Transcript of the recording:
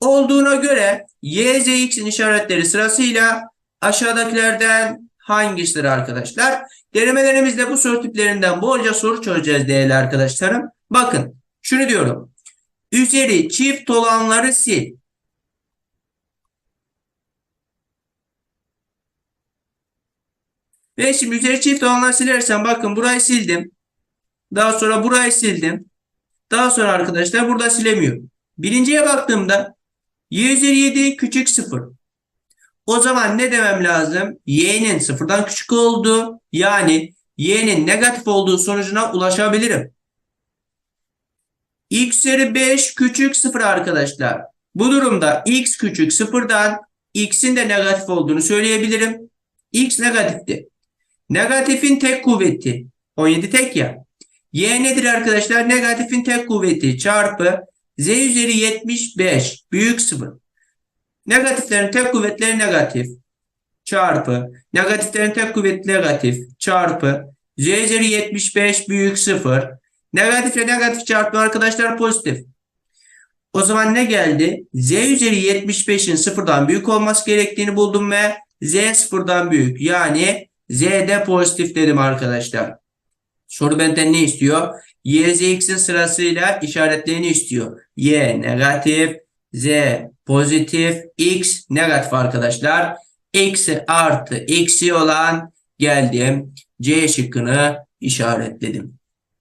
olduğuna göre y, işaretleri sırasıyla aşağıdakilerden hangisidir arkadaşlar? Denemelerimizde bu soru tiplerinden bolca soru çözeceğiz değerli arkadaşlarım. Bakın şunu diyorum. Üzeri çift olanları sil. Ve şimdi üzeri çift olanları silersen bakın burayı sildim. Daha sonra burayı sildim. Daha sonra arkadaşlar burada silemiyorum. Birinciye baktığımda y üzeri 7 küçük 0. O zaman ne demem lazım? y'nin sıfırdan küçük olduğu yani y'nin negatif olduğu sonucuna ulaşabilirim. x üzeri 5 küçük 0 arkadaşlar. Bu durumda x küçük 0'dan x'in de negatif olduğunu söyleyebilirim. x negatifti. Negatifin tek kuvveti 17 tek ya. Y nedir arkadaşlar? Negatifin tek kuvveti çarpı z üzeri 75 büyük 0. Negatiflerin tek kuvvetleri negatif çarpı negatiflerin tek kuvveti negatif çarpı z üzeri 75 büyük 0. Negatifle negatif çarpı arkadaşlar pozitif. O zaman ne geldi? Z üzeri 75'in sıfırdan büyük olması gerektiğini buldum ve Z sıfırdan büyük. Yani Z de pozitif dedim arkadaşlar. Soru benden ne istiyor? Y, Z, X'in sırasıyla işaretlerini istiyor. Y negatif, Z pozitif, X negatif arkadaşlar. Eksi artı eksi olan geldim. C şıkkını işaretledim.